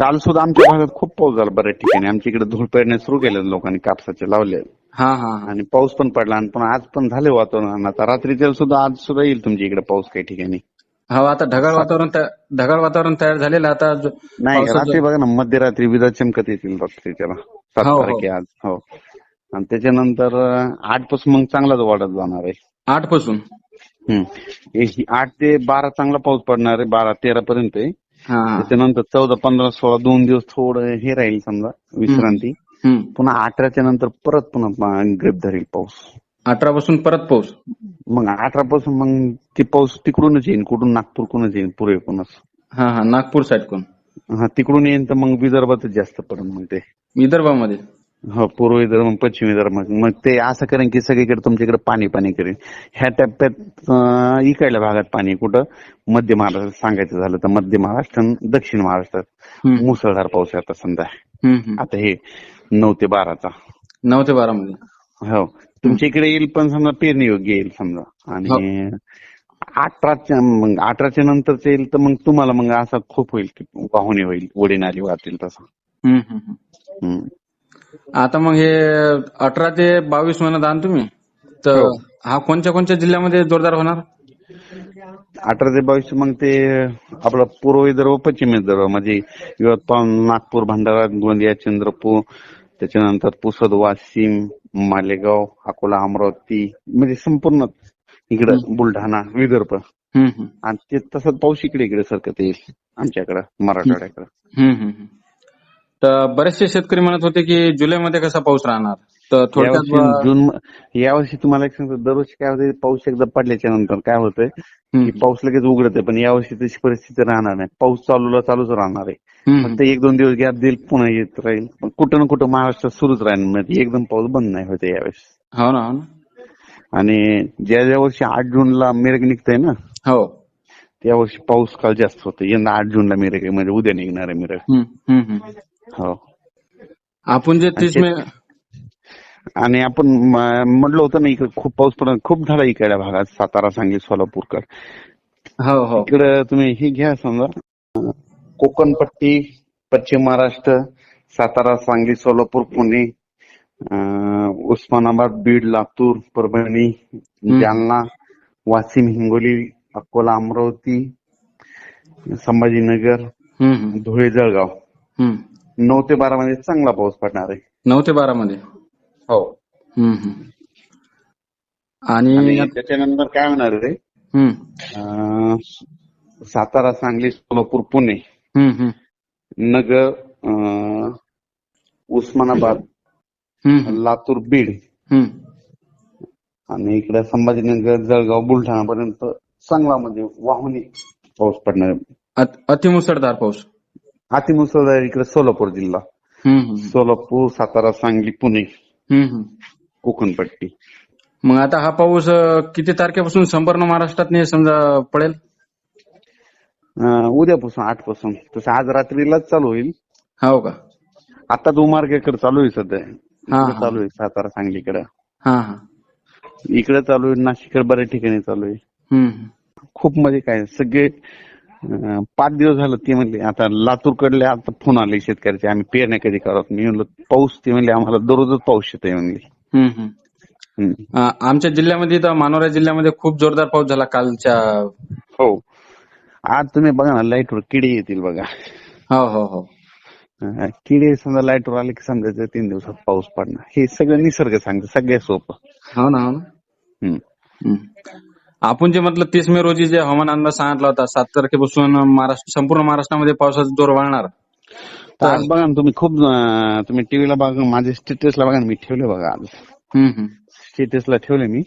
काल सुद्धा आमच्या भागात खूप पाऊस झाला बऱ्याच ठिकाणी. आमच्या इकडे धूळ पेरणे सुरू केले लोकांनी कापसाचे लावले. हा हा हा. आणि पाऊस पण पडला आणि पण आज पण झाले वातावरण. आता रात्रीच्या सुद्धा आज सुद्धा येईल तुमच्या इकडे पाऊस काही ठिकाणी. हो आता ढगाळ वातावरण ढगाळ वातावरण तयार झालेलं आता नाही रात्री बघा ना मध्यरात्री विजा चमकत येतील रात्री त्याला. सात हो, हो. तारखे आज हो. आणि त्याच्यानंतर आठपासून मग चांगलाच वाढत जाणार आहे. आठपासून. हे- ही आठ ते बारा चांगला पाऊस पडणार आहे बारा तेरा पर्यंत हा हा. त्याच्यानंतर चौदा पंधरा सोळा दोन दिवस थोडं हे राहील समजा विश्रांती. पुन्हा अठराच्या नंतर परत पुन्हा ग्रेप धरेल पाऊस. अठरा पासून परत पाऊस? मग अठरा पासून मग ते पाऊस तिकडूनच येईल कुठून नागपूरकडूनच येईल पूर्वेकडूनच हा हा नागपूर साईड कोण? हा तिकडून येईल तर मग विदर्भातच जास्त पडेल मग ते. विदर्भामध्ये? हो पूर्व विदर्भ मग पश्चिम विदर्भ मग ते असं करेन की सगळीकडे तुमच्याकडे पाणी पाणी करेन. ह्या टप्प्यात इकडल्या भागात पाणी कुठं? मध्य महाराष्ट्र सांगायचं झालं तर मध्य महाराष्ट्र आणि दक्षिण महाराष्ट्रात. मुसळधार पाऊस आहे आता समजा. आता हे नऊ ते बाराचा. नऊ ते बारा मध्ये हो. तुमच्या इकडे येईल पण समजा पेरणी योग्य येईल समजा. आणि अठराच्या मग अठराच्या नंतरचे येईल तर मग तुम्हाला मग असा खूप होईल की वाहुणी होईल ओढी नाली वाहतील तसा. आता मग हे अठरा ते बावीस म्हणत आहात तुम्ही तर हो. हा कोणत्या कोणत्या जिल्ह्यामध्ये जोरदार होणार अठरा ते बावीस मग ते आपलं पूर्व विदर्भ पश्चिम विदर्भ म्हणजे यवतमाळ नागपूर भंडारा गोंदिया चंद्रपूर त्याच्यानंतर पुसद वाशिम मालेगाव अकोला अमरावती म्हणजे संपूर्ण इकडं बुलढाणा विदर्भ. आणि ते तसंच पाऊस इकडे इकडे सरकत येईल आमच्याकडं मराठवाड्याकडं. तर बरेचसे शेतकरी म्हणत होते की जुलैमध्ये कसा पाऊस राहणार? तर थोडक्यात जून यावर्षी तुम्हाला एक सांगतो दरवर्षी काय होतं पाऊस एकदा पडल्याच्या नंतर काय होतंय की पाऊस लगेच उघडते पण यावर्षी तशी परिस्थिती राहणार नाही. पाऊस चालूला चालूच राहणार आहे. फक्त एक दोन दिवस गॅप देईल पुन्हा येत राहील. पण कुठं ना कुठं महाराष्ट्रात सुरूच राहील म्हणजे एकदम पाऊस बंद नाही होते यावेळेस हो ना हो ना. आणि ज्या ज्या वर्षी आठ जूनला मेरग निघतंय ना हो. त्या वर्षी पाऊस काल जास्त होतो. यंदा आठ जूनला मेरग म्हणजे उद्या निघणार आहे मेरग. हो. आपण जे तीस मे आणि आपण म्हटलं होतं ना इकडे खूप पाऊस पडत खूप झाला इकडल्या भागात सातारा सांगली सोलापूरकर. हो हो. इकडे तुम्ही हे घ्या समजा. कोकणपट्टी पश्चिम महाराष्ट्र सातारा सांगली सोलापूर पुणे उस्मानाबाद बीड लातूर परभणी जालना वाशिम हिंगोली अकोला अमरावती संभाजीनगर धुळे जळगाव. नऊ ते बारा मध्ये चांगला पाऊस पडणार आहे. नऊ ते बारा मध्ये? हो. हम्म, हम्म. आणि आणि त्याच्यानंतर काय होणार आहे? हम्म, अं, सातारा सांगली सोलापूर पुणे. हम्म, हम्म, नगर अं, उस्मानाबाद हम्म, लातूर बीड. हम्म. आणि इकडे संभाजीनगर जळगाव बुलढाणा पर्यंत चांगला म्हणजे वाहुनी पाऊस पडणार आहे. अत- अतिमुसळधार पाऊस. अतिमुसळधार इकडे सोलापूर जिल्हा. सोलापूर सातारा सांगली पुणे. हम्म. कोकणपट्टी. मग आता हा पाऊस किती तारखेपासून संपूर्ण महाराष्ट्रात नाही समजा पडेल? उद्यापासून आठपासून तसं आज रात्रीलाच चालू होईल. हो का? आता दुमार्गेकडे चालू आहे सध्या. चालू आहे सातारा सांगलीकडे. हा हा. इकडे चालू आहे नाशिककडे बऱ्याच ठिकाणी चालू आहे. खूप म्हणजे काय सगळे पाच दिवस झालं ते म्हणले आता लातूर कडले आता फोन आले शेतकऱ्याचे आम्ही पेरण्या कधी करत मी म्हणलं पाऊस ते म्हणले आम्हाला दररोजच पाऊस येतोय म्हणले. आमच्या जिल्ह्यामध्ये तर मानोरा जिल्ह्यामध्ये खूप जोरदार पाऊस झाला कालच्या हो. आज तुम्ही बघा ना लाईटवर किडे येतील बघा. हो हो हो. किडे समजा लाईटवर आले की समजायचं तीन दिवसात पाऊस पडणार. हे सगळं निसर्ग सांगतं सगळ्यात सोपं. हो ना हो ना. हम्म. हम्म. आपण जे म्हटलं तीस मे रोजी जे हवामान अंदाज सांगितला होता सात तारखेपासून महाराष्ट्र संपूर्ण महाराष्ट्रामध्ये पावसाचा जोर वाढणार. तर आज बघा ना तुम्ही खूप अं, तुम्ही टीव्हीला बघा माझ्या स्टेटसला बघा ना मी ठेवले बघा आज. हम्म, हम्म. स्टेटसला ठेवले मी.